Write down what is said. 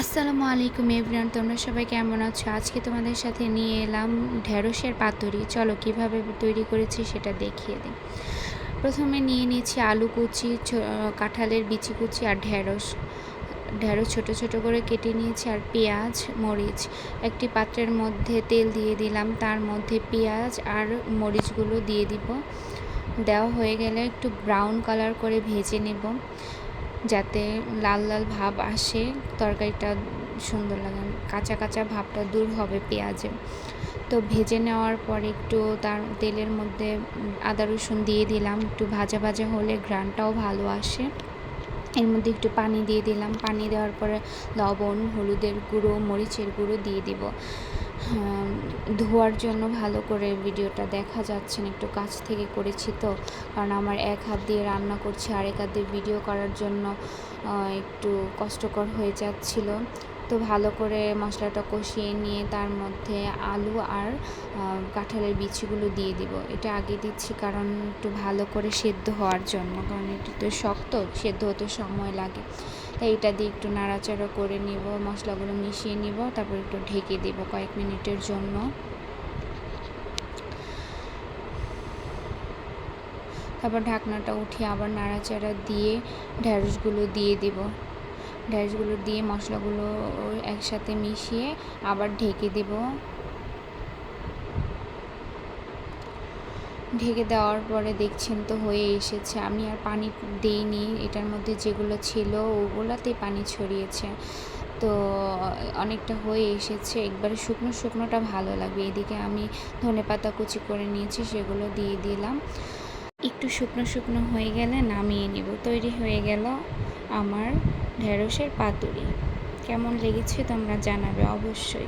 আসসালামু আলাইকুম এভরিওয়ান, তোমরা সবাই কেমন আছো? আজকে তোমাদের সাথে নিয়ে এলাম ঢেঁড়সের পাতুরি। চলো, কীভাবে তৈরি করেছি সেটা দেখিয়ে দিই। প্রথমে নিয়ে নিয়েছি আলু কুচি কাঁঠালের বিচি কুচি আর ঢেঁড়স। ঢেঁড়স ছোট ছোট করে কেটে নিয়েছি আর পেঁয়াজ, মরিচ। একটি পাত্রের মধ্যে তেল দিয়ে দিলাম, তার মধ্যে পেঁয়াজ আর মরিচগুলো দিয়ে দিব। দেওয়া হয়ে গেলে একটু ব্রাউন কালার করে ভেজে নেব। যাতে লাল লাল ভাব আসে, তরকারিটা সুন্দর লাগে। কাঁচা কাঁচা ভাবটা দূর হবে পেঁয়াজে। তো ভেজে নেওয়ার পরে একটু তার তেলের মধ্যে আদা রসুন দিয়ে দিলাম। একটু ভাজা ভাজা হলে ঘ্রানটাও ভালো আসে। এর মধ্যে একটু পানি দিয়ে দিলাম। পানি দেওয়ার পরে লবণ, হলুদের গুঁড়ো, মরিচের গুঁড়ো দিয়ে দিব। ধোয়ার জন্য ভালো করে ভিডিওটা দেখা যাচ্ছে না, একটু কাছ থেকে করেছি তো। কারণ আমার এক হাত দিয়ে রান্না করছি, আরেক হাত দিয়ে ভিডিও করার জন্য একটু কষ্টকর হয়ে যাচ্ছিল। তো ভালো করে মশলাটা কষিয়ে নিয়ে তার মধ্যে আলু আর কাঁঠালের বিচিগুলো দিয়ে দিব। এটা আগে দিচ্ছি কারণ একটু ভালো করে সেদ্ধ হওয়ার জন্য, কারণ এটা তো শক্ত, সেদ্ধ হতে সময় লাগে। তাই এটা দিয়ে একটু নাড়াচাড়া করে নিব, মশলাগুলো মিশিয়ে নিব, তারপর একটু ঢেকে দেব কয়েক মিনিটের জন্য। তারপর ঢাকনাটা উঠিয়ে আবার নাড়াচাড়া দিয়ে ঢ্যাঁড়সগুলো দিয়ে দেব। ঢ্যাঁড়সগুলো দিয়ে মশলাগুলো একসাথে মিশিয়ে আবার ঢেকে দেব। ঢেকে দেওয়ার পরে দেখছেন তো হয়ে এসেছে। আমি আর পানি দেইনি, এটার মধ্যে যেগুলো ছিল ওগুলাতেই পানি ছড়িয়েছে। তো অনেকটা হয়ে এসেছে। একবারে শুকনো শুকনোটা ভালো লাগবে। এদিকে আমি ধনেপাতা কুচি করে নিয়েছি, সেগুলো দিয়ে দিলাম। একটু শুকনো শুকনো হয়ে গেলে নামিয়ে নিব। তৈরি হয়ে গেল আমার ঢেঁড়সের পাতুরি। কেমন লেগেছে তোমরা জানাবে অবশ্যই।